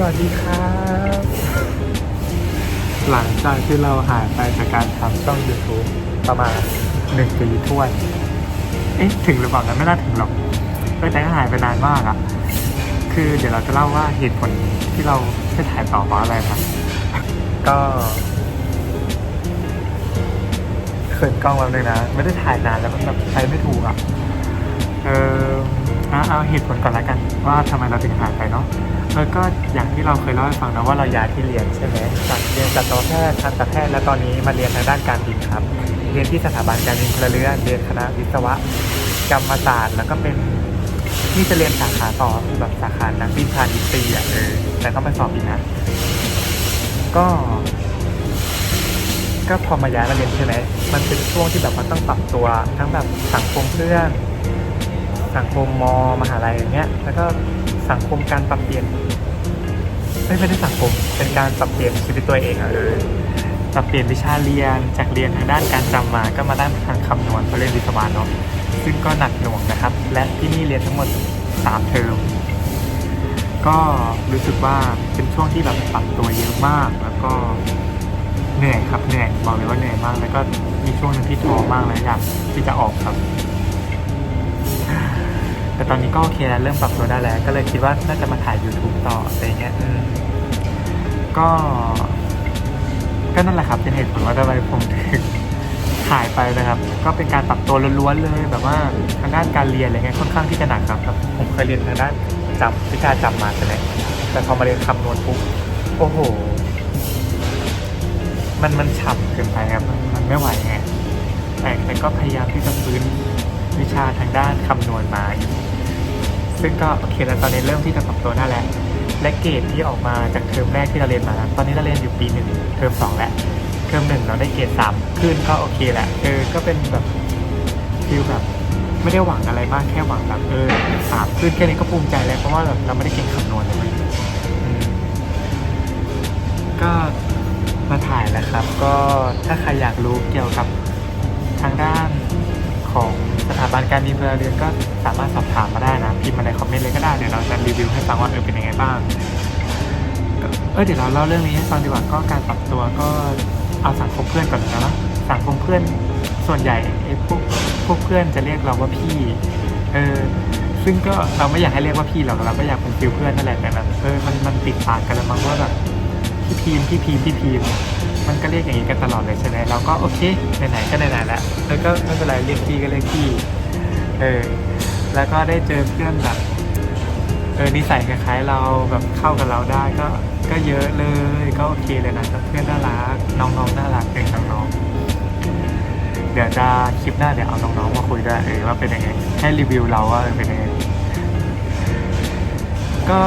สวัสดีครับ หลังจากที่เราหายไปจากการทำช่อง YouTube ประมาณหนึ่งปีท้วน เอ๊ะ ถึงหรือเปล่านะไม่น่าถึงหรอกเออแต่ก็หายไปนานมากอะคือเดี๋ยวเราจะเล่าว่าเหตุผลที่เราไม่ถ่ายต่อเพราะอะไรครับ ก็เขินกล้องแป๊บนึงนะ ไม่ได้ถ่ายนานแล้วมันแบบใช้ไม่ถูกอะเออ อาเอาเหตุผลก่อนละกัน ว่าทำไมเราถึงหายไปเนาะแล้วก็อย่างที่เราเคยเล่าให้ฟังนะว่าเราย้ายที่เรียนใช่ไหมจากเรียนสัตวแพทย์ทันตแพทย์และตอนนี้มาเรียนทางด้านการบินครับ เรียนที่สถาบันการบินพลเรือนเรียนคณะวิศวะกรรมศาสตร์ แล้วก็เป็นนี่จะเรียนสาขาต่อคือแบบสาขานักบินพาณิชย์ตีอะเออแต่ต้องไปสอบอีกนะก็ ก็พอมาย้ายมาเรียนใช่ไหมมันเป็นช่วงที่แบบมันต้องปรับตัวทั้งแบบสังคมเพื่อน สังคมมมหาลัยอย่างเงี้ย แล้วก็สังคมการปรับเปลี่ยนไม่ไม่ได้สังคม เป็นการปรับเปลี่ยนชีวิตตัวเองอะเออปรับเปลี่ยนวิชาเรียนจากเรียนทางด้านการจำมาก็มาด้านทางคำนวณเพราะเรียนวิศวะเนาะซึ่งก็หนักหน่วงนะครับ และที่นี่เรียนทั้งหมด3เทอมก็รู้สึกว่าเป็นช่วงที่แบบปรับตัวเยอะมาก แล้วก็เหนื่อยครับเหนื่อยบอกเลยว่าเหนื่อยมาก แล้วก็มีช่วงหนึงที่ท้อมากเลยอยากที่จะออกครับ แต่ตอนนี้ก็โอเคแล้วเริ่มปรับตัวได้แล้ว ก็เลยคิดว่าน่าจะมาถ่าย YouTube ต่ออะไรเงี้ยก็ก็นั่นแหละครับเป็นเหตุผลว่าทำไมผมถึงถ่ายไปนะครับ ก็เป็นการปรับตัวล้วนๆเลย แบบว่าทางด้านการเรียนอะไรเงี้ยค่อนข้างที่จะหนักครับผมเคยเรียนทางด้านจำวิชาจำมาใช่ไหมแต่พอมาเรียนคำนวณปุ๊บโอ้โห มันมันฉ่ำเกินไปครับมันมันไม่ไหวไงแต่แต่ก็พยายามที่จะฟื้น วิชาทางด้านคำนวณมาอยู่ซึ่งก็โอเคแล้วตอนนี้เริ่มที่จะปรับตัวได้แล้ว และเกรดที่ออกมาจากเทอมแรกที่เราเรียนมา ตอนนี้เราเรียนอยู่ปีหนึ่งเทอมสองแล้ว เทอมหนึ่งเราได้เกรดสามขึ้นก็โอเคแหละเออก็เป็นแบบฟิลแบบไม่ได้หวังอะไรมากแค่หวังแบบเออสามขึ้นแค่นี้ก็ภูมิใจแล้วเพราะว่าแบบเราไม่ได้เก่งคำนวณเลยก็มาถ่ายแล้วครับ ก็ถ้าใครอยากรู้เกี่ยวกับทางด้านของ สถาบันการบินพลเรือนก็สามารถสอบถามมาได้นะพิมพ์มาในคอมเมนต์เลยก็ได้เดี๋ยวเราจะรีวิวให้ฟังว่าเออเป็นยังไงบ้างเออเดี๋ยวเราเล่าเรื่องนี้ให้ฟังดีกว่าก็การปรับตัวก็เอาสังคมเพื่อนก่อนนะสังคมเพื่อนส่วนใหญ่ไอ้พวกพวกเพื่อนจะเรียกเราว่าพี่เออซึ่งก็เราไม่อยากให้เรียกว่าพี่หรอกเราก็อยากเป็นฟิลเพื่อนนั่นแหละแต่แบบเออมันมันติดปากกันแล้วมั้งว่าแบบพี่พีมพี่พีมพี่พีม มันก็เรียกอย่างนี้กันตลอดเลยใช่ไหมเราก็โอเคไหนๆก็ไหนๆแล้วแล้วก็ไม่เป็นไรเรียกพี่ก็เรียกพี่เออแล้วก็ได้เจอเพื่อนแบบเออนิสัยคล้ายๆเราแบบเข้ากับเราได้ก็ก็เยอะเลยก็โอเคเลยนะเพื่อนน่ารักน้องๆน่ารักเองน้องๆเดี๋ยวจะคลิปหน้าเดี๋ยวเอาน้องๆมาคุยด้วยเออว่าเป็นยังไงให้รีวิวเราว่าเออเป็นยังไง ก็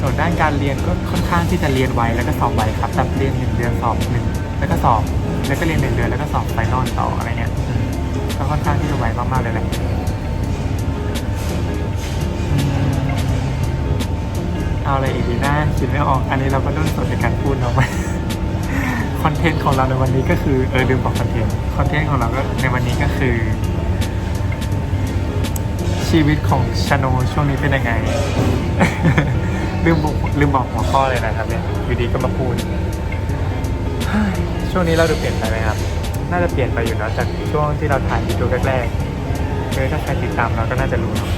ส่วนด้านการเรียนก็ค่อนข้างที่จะเรียนไวแล้วก็สอบไวครับแบบเรียนหนึ่งเดือนสอบหนึ่งแล้วก็สอบแล้วก็เรียนหนึ่งเดือนแล้วก็สอบไฟนอลต่ออะไรเงี้ยอืมก็ค่อนข้างที่จะไวมากๆเลยแหละอืมเอาอะไรอีกดีนะคิดไม่ออก อันนี้เราก็ต้องสดในการพูดเนาะ คอนเทนต์ของเราในวันนี้ก็คือเออลืมบอกคอนเทนต์คอนเทนต์ของเราก็ในวันนี้ก็คือ ชีวิตของชาโนช่วงนี้เป็นยังไง ลืมบอกลืมบอกหัวข้อเลยนะครับเนี่ยอยู่ดีก็มาพูด ช่วงนี้เราดูเปลี่ยนไปไหมครับ น่าจะเปลี่ยนไปอยู่นะจากช่วงที่เราถ่ายวิดีโอแรกๆคือถ้าใครติดตามเราก็น่าจะรู้เนอะ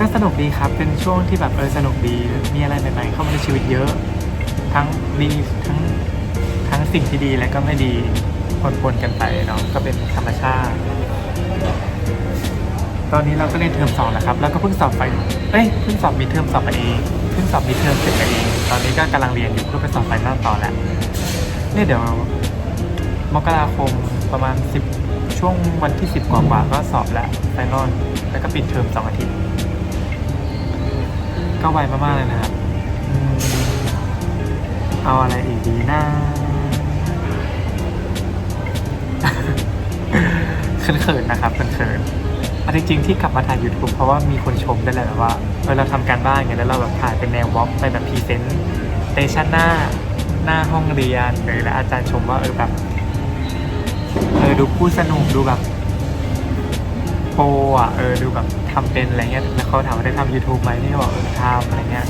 ก็สนุกดีครับ เป็นช่วงที่แบบเออสนุกดี มีอะไรใหม่ๆเข้ามาในชีวิตเยอะ ทั้งดีทั้งทั้งสิ่งที่ดีและก็ไม่ดีปนๆกันไปเนาะ ก็เป็นธรรมชาติ ตอนนี้เราก็เรียนเทอมสองแล้วครับ แล้วก็เพิ่งสอบไป เอ้ย เพิ่งสอบมีเทอมสอบไปเอง เพิ่งสอบมีเทอมเสร็จไปเอง ตอนนี้ก็กำลังเรียนอยู่เพื่อไปสอบไฟนอลต่อแหล้วเนี่ยเดี๋ยวมกราคมประมาณสิบช่วงวันที่สิบกว่าก็สอบแล้วไฟนอลแล้วก็ปิดเทอมสองอาทิตย์ ก็ไวมากๆเลยนะครับ เอาอะไรอีกดีนะเขินๆนะครับเขินๆ อันจริงๆที่กลับมาถ่าย YouTube เพราะว่ามีคนชมได้เลยแบบว่าเออเราทำการบ้านไงแล้วเราแบบถ่ายเป็นแนววอล์กไปแบบพรีเซนต์เตชันหน้าหน้าห้องเรียนเออแล้วอาจารย์ชมว่าเออแบบเออดูพูดสนุกดูแบบโปอะเออดูแบบทำเป็นอะไรเงี้ยแล้วเขาถามว่าได้ทำ YouTube ไหมนี่ก็บอกเออทำอะไรเงี้ย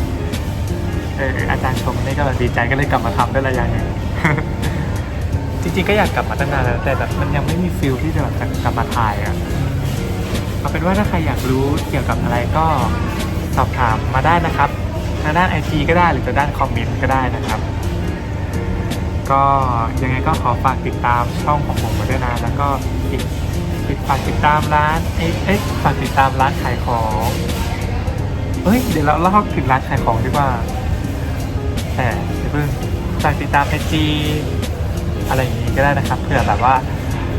เอออาจารย์ชมนี่ก็แบบดีใจก็เลยกลับมาทำได้ระยะหนึงจริงๆก็อยากกลับมาตั้งนานแล้วแต่แบบมันยังไม่มีฟิลที่จะแบบกลับมาถ่ายอะ เอาเป็นว่าถ้าใครอยากรู้เกี่ยวกับอะไรก็สอบถามมาได้นะครับทางด้านไอทีก็ได้หรือทางด้านคอมเมนต์ก็ได้นะครับ ก็ยังไงก็ขอฝากติดตามช่องของผมมาด้วยนะแล้วก็ติดติดฝากติดตามร้านเอ๊ะเอ๊ะฝากติดตามร้านขายของเฮ้ยเดี๋ยวเราเล่าถึงร้านขายของดีกว่า แต่เดี๋ยวเพิ่งฝากติดตามไอจีอะไรอย่างนี้ก็ได้นะครับเผื่อแบบว่า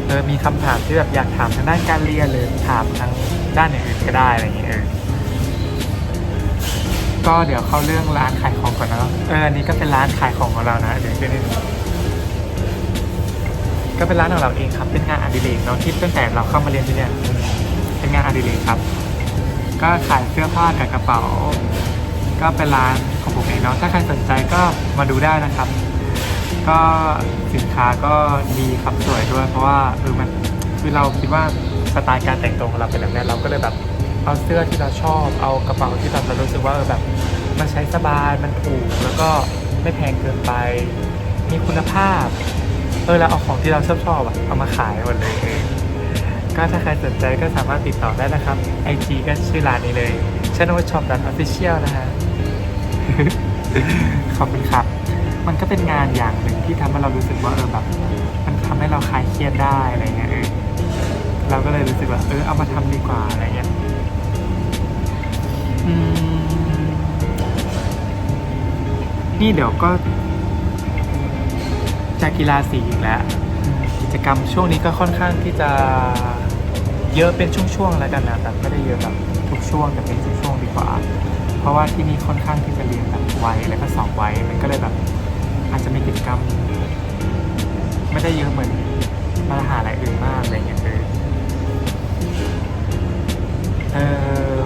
เออมีคำถามที่แบบอยากถามทางด้านการเรียนหรือถามทางด้านอื่นก็ได้อะไรอย่างเงี้ยเออก็เดี๋ยวเข้าเรื่องร้านขายของก่อนนะเอออันนี้ก็เป็นร้านขายของของเรานะเดี๋ยวขึ้นให้ดูก็เป็นร้านของเราเองครับ เป็นงานอดิเรกเนาะที่ตั้งแต่เราเข้ามาเรียนที่เนี่ยเป็นงานอดิเรกครับ ก็ขายเสื้อผ้ากับกระเป๋า ก็เป็นร้านของผมเองเนาะถ้าใครสนใจก็มาดูได้นะครับ ก็สินค้าก็ดีครับสวยด้วย เพราะว่าเออมันคือเราคิดว่าสไตล์การแต่งตัวของเราเป็นแบบนี้เราก็เลยแบบเอาเสื้อที่เราชอบ เอากระเป๋าที่แบบเรารู้สึกว่าเออแบบมันใช้สบายมันถูกแล้วก็ไม่แพงเกินไป มีคุณภาพเออแล้วเอาของที่เราชอบชอบๆอะเอามาขายหมดเลย ก็ถ้าใครสนใจก็สามารถติดต่อได้นะครับไอจีก็ชื่อร้านนี้เลย channel shop official นะฮะขอบคุณครับ มันก็เป็นงานอย่างหนึ่งที่ทำให้เรารู้สึกว่าเออแบบ มันทำให้เราคลายเครียดได้อะไรเงี้ยเออเราก็เลยรู้สึกว่าเออเอามาทำดีกว่าอะไรเงี้ยอืมนี่เดี๋ยวก็ จากกีฬาสีอีกแล้วกิจกรรมช่วงนี้ก็ค่อนข้างที่จะเยอะเป็นช่วงๆแล้วกันนะแต่ไม่ได้เยอะแบบทุกช่วงแต่เป็นช่วงๆดีกว่า เพราะว่าที่นี่ค่อนข้างที่จะเรียนแบบไวแล้วก็สอบไวมันก็เลยแบบ อาจจะมีกิจกรรม ไม่ได้เยอะเหมือนมหาลัยอื่นมากอะไรเงี้ยคือเออ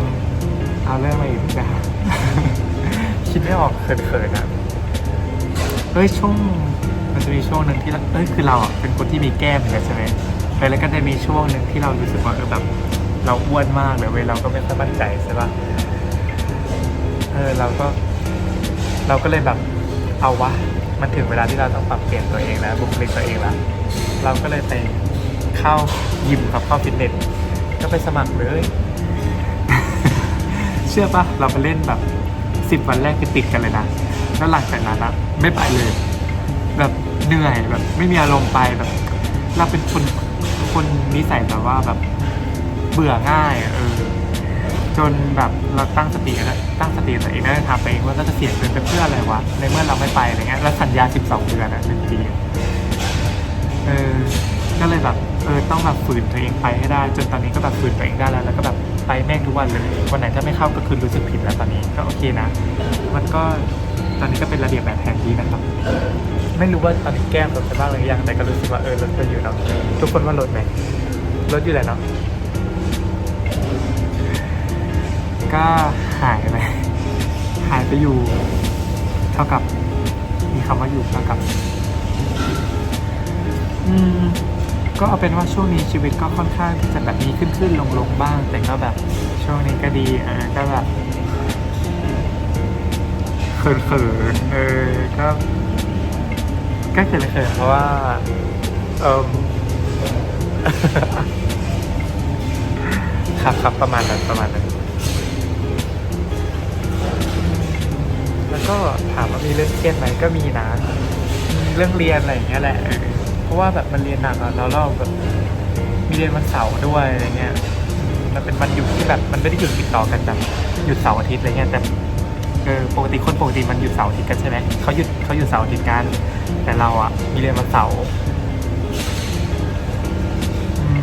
เอาเรื่องอะไรอีกนะคิดไม่ออกเขินๆอะเฮ้ยช่วงมันจะมีช่วงหนึ่งที่เอ้ยคือเราอะเป็นคนที่มีแก้มเนกันใช่ไหมเออแล้วก็จะมีช่วงหนึ่งที่เรารู้สึกว่าเออแบบเราอ้วนมากเลยเว้ยเราก็ไม่ค่อยมั่นใจใช่ปะเออเราก็ เราก็เลยแบบเอาวะ มันถึงเวลาที่เราต้องปรับเปลี่ยนตัวเองแล้วบุคลิกตัวเองแล้วเราก็เลยไปเข้ายิมกับเข้าฟิตเนสก็ไปสมัครเลย เชื่อปะเราไปเล่นแบบสิบวันแรกคือติดกันเลยนะแล้วหลังจากนั้นอะไม่ไปเลย แบบเหนื่อยแบบไม่มีอารมณ์ไปแบบ เราเป็นคนคนนิสัยแบบว่าแบบเบื่อง่ายเออ จนแบบเราตั้งสติแล้วตั้งสติตัวเองได้ทำไปเองว่าเราจะเสียเงินไปเพื่ออะไรวะในเมื่อเราไม่ไปอะไรเงี้ยแล้วสัญญา 12 เดือนอะหนึ่งปีอะเออก็เลยแบบเออต้องแบบฝืนตัวเองไปให้ได้ จนตอนนี้ก็แบบฝืนตัวเองได้แล้วแล้วก็แบบไปแม่งทุกวันเลยวันไหนถ้าไม่เข้าก็คือรู้สึกผิดแล้วตอนนี้ก็โอเคนะ มันก็ตอนนี้ก็เป็นระเบียบแบบแผนดีนะครับ ไม่รู้ว่าตอนนี้แก้มลดไปบ้างหรือยังแต่ก็รู้สึกว่าเออลดไปอยู่เนาะทุกคนว่าลดไหมลดอยู่แหละเนาะ ก็หายไป หายไปอยู่ เท่ากับ มีคำว่าอยู่เท่ากับ อืม ก็เอาเป็นว่าช่วงนี้ชีวิตก็ค่อนข้างที่จะแบบมีขึ้นขึ้นลงลงบ้าง แต่ก็แบบช่วงนี้ก็ดี อ่า ก็แบบเขินเขินๆเออ ก็ ก็เขินเขินๆเพราะว่า เออครับครับประมาณนั้นประมาณนั้น แล้วก็ถามว่ามีเรื่องเครียดไหมก็มีนะ เรื่องเรียนอะไรอย่างเงี้ยแหละ เพราะว่าแบบมันเรียนหนักอะแล้วเราแบบมีเรียนวันเสาร์ด้วยอะไรเงี้ย มันเป็นวันหยุดที่แบบมันไม่ได้หยุดติดต่อกันแบบหยุดเสาร์อาทิตย์อะไรเงี้ยแต่เออปกติคนปกติมันหยุดเสาร์อาทิตย์กันใช่ไหมเขาหยุดเขาหยุดเสาร์อาทิตย์กันแต่เราอะมีเรียนวันเสาร์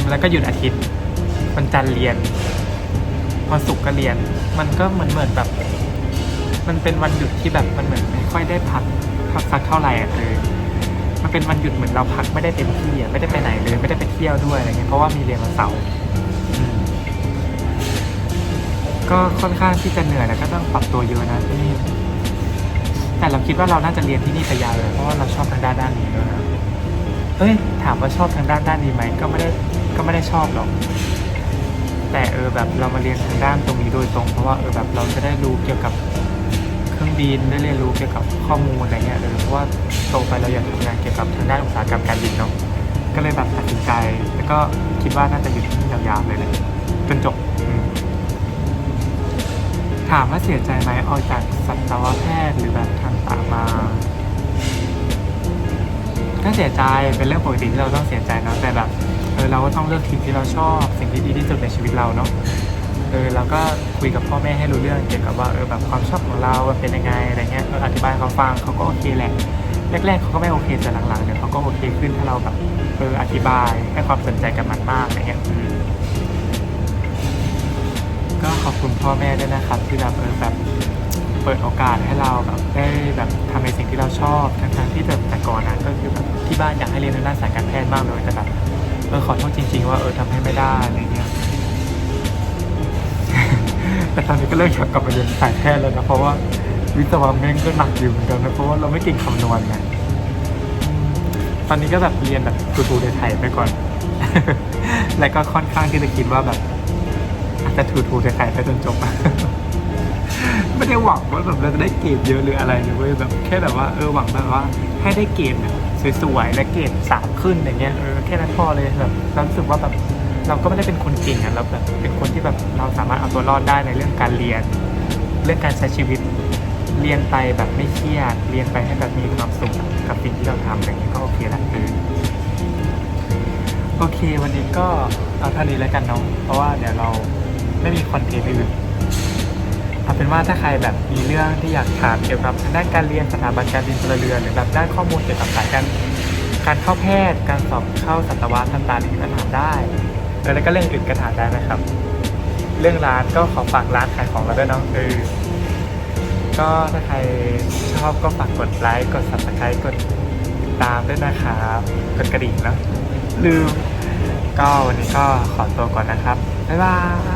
แล้วก็หยุดอาทิตย์วันจันทร์เรียนวันศุกร์ก็เรียน มันก็เหมือนเหมือนแบบ มันเป็นวันหยุดที่แบบมันเหมือนไม่ค่อยได้พักพักสักเท่าไหร่อะคือมันเป็นวันหยุดเหมือนเราพักไม่ได้เต็มที่อะไม่ได้ไปไหนเลยไม่ได้ไปเที่ยวด้วยอะไรเงี้ยเพราะว่ามีเรียนวันเสาร์อืมก็ค่อนข้างที่จะเหนื่อยแล้วก็ต้องปรับตัวเยอะนะที่นี่แต่เราคิดว่าเราน่าจะเรียนที่นี่ไปยาวเลยเพราะว่าเราชอบทางด้านด้านนี้ด้วยนะเอ้ยถามว่าชอบทางด้านด้านนี้ไหมก็ไม่ได้ก็ไม่ได้ชอบหรอก แต่เออแบบเรามาเรียนทางด้านตรงนี้โดยตรง เพราะว่าเออแบบเราจะได้รู้เกี่ยวกับ บินได้เรียนรู้เกี่ยวกับข้อมูลอะไรเงี้ยเออเพราะว่าโตไปเราอยากทำงานเกี่ยวกับทางด้านอุตสาหกรรมการบินเนาะก็เลยแบบตัดสินใจ แล้วก็คิดว่าน่าจะอยู่ที่นี่ยาวๆเลยแหละจนจบถามว่าเสียใจไหมออกจากสัตวแพทย์หรือแบบทางสามาก็เสียใจเป็นเรื่องปกติที่เราต้องเสียใจเนาะแต่แบบเออเราก็ต้องเลือกทีมที่เราชอบสิ่งที่ดีที่สุดในชีวิตเราเนาะ ออเราก็คุยกับพ่อแม่ให้รู้เรื่องเกี่ยวกับว่าเออแบบความชอบของเราเป็นยังไงอะไรเงี้ยอธิบายเขาฟังเขาก็โอเคแหละแรกๆเขาก็ไม่โอเคแต่หลังๆเนี่ยเขาก็โอเคขึ้นถ้าเราแบบเอออธิบายให้ความสนใจกับมันมากอะไรเงี้ยก็ขอบคุณพ่อแม่ด้วยนะครับ ที่แบบเออแบบเปิดโอกาสให้เราแบบได้แบบทำในสิ่งที่เราชอบทั้งๆที่แบบแต่ก่อนนะก็คือแบบที่บ้านอยากให้เรียนทางด้านสายการแพทย์มากเลยแต่แบบเออขอโทษจริง ๆ ว่าเออทำให้ไม่ได้อะไรเงี้ย แต่ตอนนี้ก็เริ่มอยากกลับมาเรียนสายแพทย์แล้วนะเพราะว่าวิศวะแม่งก็หนักอยู่เหมือนกันนะเพราะว่าเราไม่เก่งคำนวณไงตอนนี้ก็แบบเรียนแบบทูๆไทยไปก่อน แล้วก็ค่อนข้างที่จะคิดว่าแบบอาจจะทูๆไทยไปจนจบ ไม่ได้หวังว่าแบบเราจะได้เกรดเยอะหรืออะไรเลยเว้ยแบบแค่แบบว่าเออหวังแบบว่าให้ได้เกรดแบบสวยๆและเกรดสามขึ้นอย่างเงี้ยเออแค่นั้นพอเลยแบบรู้สึกว่าแบบ เราก็ไม่ได้เป็นคนเก่งอะเราแบบเป็นคนที่แบบเราสามารถเอาตัวรอดได้ในเรื่องการเรียน เรื่องการใช้ชีวิตเรียนไปแบบไม่เครียดเรียนไปให้แบบมีความสุขกับสิ่งที่เราทำอย่างนี้ก็โอเคละเออโอเค วันนี้ก็เอาเท่านี้แล้วกันเนาะเพราะว่าเดี๋ยวเราไม่มีคอนเทนต์อื่นเอาเป็นว่าถ้าใครแบบมีเรื่องที่อยากถามเกี่ยวกับทางด้านการเรียนสถาบันการบินพลเรือนหรือแบบด้านข้อมูลเกี่ยวกับสายการการเข้าแพทย์ การสอบเข้าสัตวะต่างๆนี่ก็ถามได้ ออแล้วก็เรื่องอื่นก็ถามได้นะครับ เรื่องร้านก็ขอฝากร้านขายของเราด้วยเนาะเออก็ถ้าใครชอบก็ฝากกดไลค์กด subscribe กดติดตามด้วยนะครับกดกระดิ่งเนาะลืมก็วันนี้ก็ขอตัวก่อนนะครับบ๊ายบาย